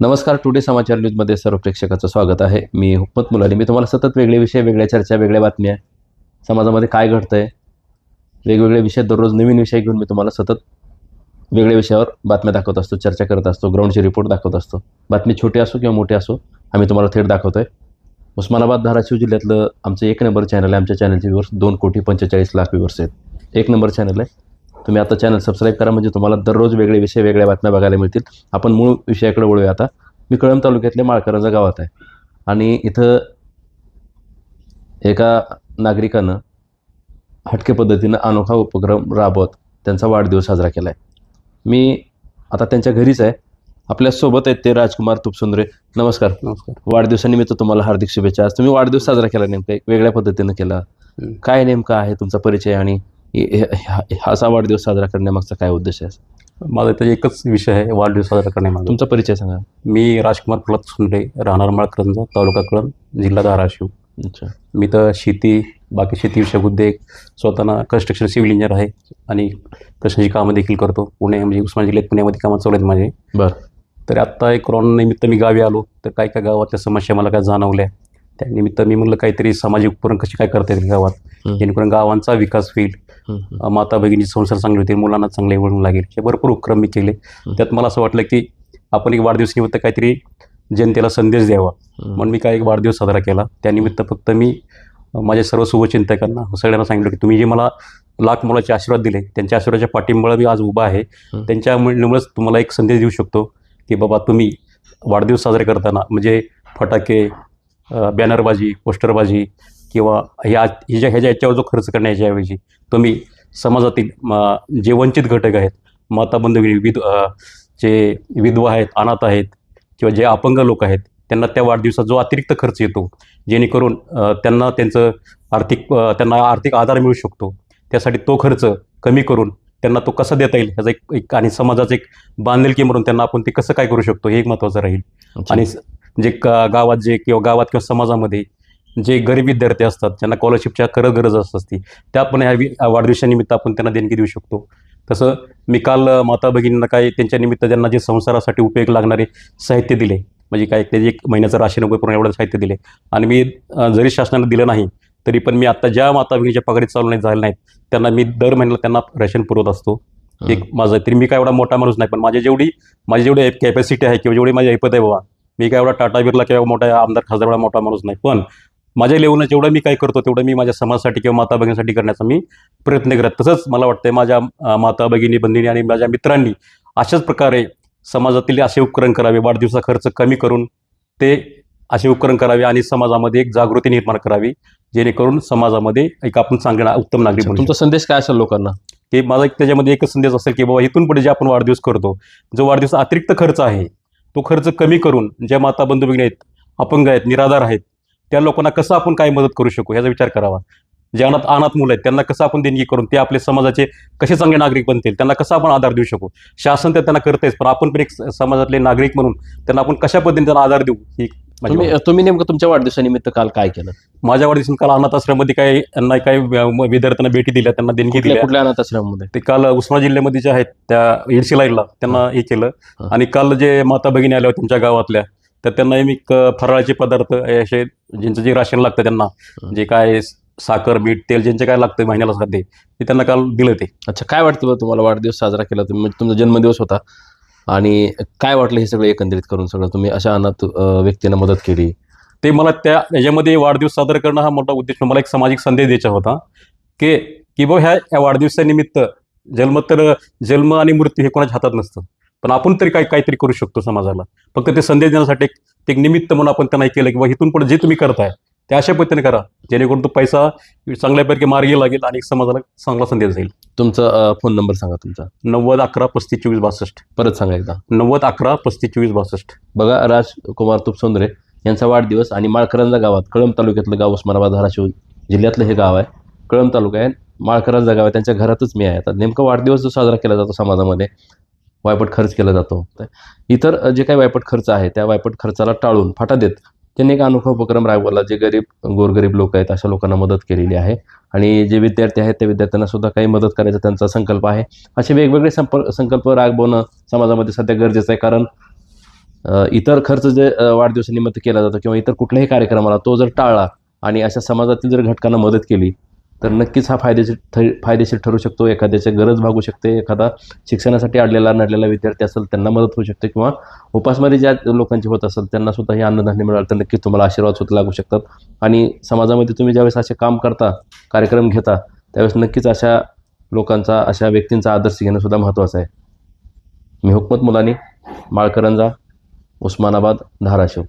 नमस्कार टुडे समाचार न्यूजमध्ये सर्व प्रेक्षकाचं स्वागत आहे. मी हुकमत मुलानी मी तुम्हाला सतत वेगळे विषय वेगळ्या चर्चा वेगळ्या बातम्या समाजामध्ये काय घडतं आहे वेगवेगळे विषय दररोज नवीन विषय घेऊन मी तुम्हाला सतत वेगळ्या विषयावर बातम्या दाखवत असतो चर्चा करत असतो ग्राउंडचे रिपोर्ट दाखवत असतो. बातमी छोटी असो किंवा मोठी असो आम्ही तुम्हाला थेट दाखवतो आहे उस्मानाबाद धाराशिव जिल्ह्यातलं आमचं एक नंबर चॅनल आहे. आमच्या चॅनलचे व्ह्यूवर्स दोन कोटी पंचेचाळीस लाख व्ह्यूवर्स आहेत. एक नंबर चॅनल आहे. तुम्ही आता चॅनल सबस्क्राईब करा म्हणजे तुम्हाला दररोज वेगळे विषय वेगळ्या बातम्या बघायला मिळतील. आपण मूळ विषयाकडे वळूया आता. मी कळंब तालुक्यातल्या माळकरांचा गावात आहे. आणि इथं एका नागरिकानं हटके पद्धतीनं अनोखा उपक्रम राबवत त्यांचा वाढदिवस साजरा केला आहे मी आता त्यांच्या घरीच आहे. आपल्यासोबत आहेत ते राजकुमार तुपसुंदरे. नमस्कार. नमस्कार. वाढदिवसानिमित्त तुम्हाला हार्दिक शुभेच्छा. आज तुम्ही वाढदिवस साजरा केला नेमका वेगळ्या पद्धतीनं केला. काय नेमका आहे तुमचा परिचय आणि असा वाढदिवस साजरा करण्यामागचा काय उद्देश आहे? माझा इथं एकच विषय आहे वाढदिवस साजरा करण्यामागे तुमचा परिचय सांगा. मी राजकुमार प्रल्हाद सुंदरे राहणार माळकरंजा तालुका कळंब जिल्हा धाराशिव. अच्छा. मी तर शेती बाकी शेतीविषयक उद्योग स्वतःना कन्स्ट्रक्शन सिव्हिल इंजिनियर आहे आणि कशाची कामं देखील करतो. पुणे म्हणजे उस्मानाबाद जिल्ह्यात पुण्यामध्ये कामं चालू आहेत माझे. बरं. तर आत्ता एक कोरोना निमित्त मी गावी आलो तर काय काय गावातल्या समस्या मला काय जाणवल्या त्यानिमित्त मी म्हणलं काहीतरी सामाजिक उपक्रम कसे काय करता येतील गावात. जेणेकरून गावांचा विकास होईल. माता भगिनीचे संसार चांगले होतील मुलांना चांगले वळून लागेल. हे भरपूर उपक्रम मी केले. त्यात मला असं वाटलं की आपण एक वाढदिवस निमित्त काहीतरी जनतेला संदेश द्यावा. म्हणून मी काय एक वाढदिवस साजरा केला. त्यानिमित्त फक्त मी माझ्या सर्व शुभचिंतकांना सगळ्यांना सांगितलं की तुम्ही जे मला लाख मुलाचे आशीर्वाद दिले त्यांच्या आशीर्वादाच्या पाठिंबळ मी आज उभा आहे. त्यांच्यामुळेच तुम्हाला एक संदेश देऊ शकतो की बाबा तुम्ही वाढदिवस साजरे करताना म्हणजे फटाके बॅनरबाजी पोस्टरबाजी किंवा ह्या ह्याच्या ह्याच्या याच्यावर जो खर्च करण्याच्याऐवजी तुम्ही समाजातील जे वंचित घटक आहेत माता बंधुगिरी विध जे विधवा आहेत अनाथ आहेत किंवा जे अपंग लोक आहेत त्यांना त्या वाढदिवसात जो अतिरिक्त खर्च येतो जेणेकरून त्यांना त्यांचं आर्थिक त्यांना आर्थिक आधार मिळू शकतो त्यासाठी तो खर्च कमी करून त्यांना तो कसा देता येईल ह्याचा एक एक आणि समाजाचं एक बांधिलकी म्हणून त्यांना आपण ते कसं काय करू शकतो हे एक महत्त्वाचं राहील. आणि जे गा- गावात जे किंवा गावात किंवा समाजामध्ये जे गरीब विद्यार्थी असतात ज्यांना स्कॉलरशिपच्या खरं गरज असत असते त्या पण ह्या वाढदिवसानिमित्त आपण त्यांना देणगी देऊ शकतो. तसं मी काल माता भगिनींना काय त्यांच्या निमित्त त्यांना जे संसारासाठी उपयोग लागणारे साहित्य दिले म्हणजे काय त्याचे एक महिन्याचं राशन वगैरे करून एवढं साहित्य दिले. आणि मी जरी शासनाने दिलं नाही तरी पण मी आता ज्या माता भगिनीच्या पगारी चालू नाही झाल्या नाहीत त्यांना मी दर महिन्याला त्यांना रेशन पुरवत असतो. एक माझं तरी मी काय एवढा मोठा माणूस नाही पण माझी जेवढी माझी जेवढी कॅपॅसिटी आहे किंवा जेवढी माझी ऐपत आहे बाबा मी काय एवढा टाटा बिर्ला किंवा मोठा आमदार खासदार एवढा मोठा माणूस नाही पण माझ्या लेवलनं जेवढं मी काय करतो तेवढं मी माझ्या समाजासाठी किंवा माता भगिनीसाठी करण्याचा मी प्रयत्न करत तसंच मला वाटतंय माझ्या माता भगिनी बंधिनी आणि माझ्या मित्रांनी अशाच प्रकारे समाजातील असे उपकरण करावे वाढदिवसा खर्च कमी करून ते असे उपकरण करावे आणि समाजामध्ये एक जागृती निर्माण करावी जेणेकरून समाजामध्ये एक आपण चांगला उत्तम नागरिक तुमचा संदेश काय असेल लोकांना? की माझा एक त्याच्यामध्ये एकच संदेश असेल की बाबा इथून पुढे जे आपण वाढदिवस करतो जो वाढदिवस अतिरिक्त खर्च आहे तो खर्च कमी करून ज्या माता बंधू भगिनी आहेत अपंग आहेत निराधार आहेत त्या लोकांना कसं आपण काय मदत करू शकू ह्याचा विचार करावा. जे अनाथ अनाथ मुलं आहेत त्यांना कसं आपण देणगी करून ते आपले समाजाचे कसे चांगले नागरिक बनतील त्यांना कसं आपण आधार देऊ शकू? शासन तर त्यांना करतेच पण आपण पण एक समाजातले नागरिक म्हणून त्यांना आपण कशा पद्धतीने त्यांना आधार देऊ ही तुम्ही तुम्ही नेमकं तुमच्या वाढदिवसानिमित्त काल काय केलं? माझ्या वाढदिवसात काल अनाथ आश्रममध्ये काही यांना काही विद्यार्थ्यांना भेटी दिल्या त्यांना देणगी दिल्या. कुठल्या अनाथ आश्रमामध्ये? ते काल उस्मानाबाद जिल्ह्यामध्ये जे आहेत त्या इडशी लाईनला त्यांना हे. केलं. आणि काल जे माता भगिनी आल्या होत्या तुमच्या गावातल्या तर त्यांना मी फराळाचे पदार्थ असे ज्यांचं जे राशन लागतं त्यांना जे काय साखर मीठ तेल ज्यांचे काय लागतं महिन्याला सध्या ते त्यांना काल दिलं ते. अच्छा काय वाटतं तुम्हाला वाढदिवस साजरा केला तुम्ही? म्हणजे तुमचा जन्मदिवस होता आणि काय वाटलं हे सगळं एकंदरीत करून सगळं? तुम्ही अशा अनाथ व्यक्तींना मदत केली. ते मला त्या याच्यामध्ये वाढदिवस साजरा करणं हा मोठा उद्देश मला एक सामाजिक संदेश द्यायचा होता की की बा ह्या या वाढदिवसानिमित्त जन्म तर जन्म आणि मृत्यू हे कोणाच्या हातात नसतं. पण आपण तरी काही काहीतरी करू शकतो समाजाला. फक्त ते संदेश देण्यासाठी एक ते एक निमित्त म्हणून आपण त्यांना केलं की बा इथून पुढे जे तुम्ही करताय ते अशा पद्धतीने करा. जेणेकरून तो पैसा चांगल्यापैकी मार्गी लागेल आणि समाजाला चांगला संदेश जाईल तुमचा फोन नंबर सांगा तुमचा. नव्वद अकरा पस्तीस चोवीस बासष्ट. परत सांगा एकदा. नव्वद अकरा पस्तीस चोवीस बासष्ट. बघा राजकुमार तुपसोंदरे यांचा वाढदिवस आणि माळकरंजा गावात कळंब तालुक्यातलं गाव उस्मानाबाद धाराशिव जिल्ह्यातलं हे गाव आहे. कळंब तालुका आहे. माळकरंजा गाव आहे. त्यांच्या घरातच मी आहे आता. नेमका वाढदिवस जो साजरा केला जातो समाजामध्ये वायपट खर्च केला जातो. तर इतर जे काही वायपट खर्च आहे त्या वायपट खर्चाला टाळून फाटा देत त्यांनी एक अनोखा उपक्रम राबवला जे गरीब गोरगरीब लोक आहेत अशा लोकांना मदत केलेली आहे. आणि जे विद्यार्थी आहेत त्या विद्यार्थ्यांना सुद्धा काही मदत करायचा त्यांचा संकल्प आहे. असे वेगवेगळे संप संकल्प राबवणं समाजामध्ये सध्या गरजेचं आहे. कारण इतर खर्च जे वाढदिवसानिमित्त केला जातो किंवा इतर कुठल्याही कार्यक्रमाला तो जर टाळला आणि अशा समाजातील जर घटकांना मदत केली तर नक्कीच हा फायदेशीर फायदेशीर ठरू शकतो. एखाद्याची गरज भागू शकते. एखादा शिक्षणासाठी अडलेला नडलेला विद्यार्थी असेल त्यांना मदत होऊ शकते किंवा उपासमारी ज्या लोकांची होत असेल त्यांना सुद्धा हे अन्नधान्य मिळालं तर नक्कीच तुम्हाला आशीर्वाद सुद्धा लागू शकतात. आणि समाजामध्ये तुम्ही ज्यावेळेस असे काम करता कार्यक्रम घेता त्यावेळेस नक्कीच अशा लोकांचा अशा व्यक्तींचा आदर्श घेणं सुद्धा महत्त्वाचं आहे. मी हुकमत मुलानी माळकरंजा उस्मानाबाद धाराशिव.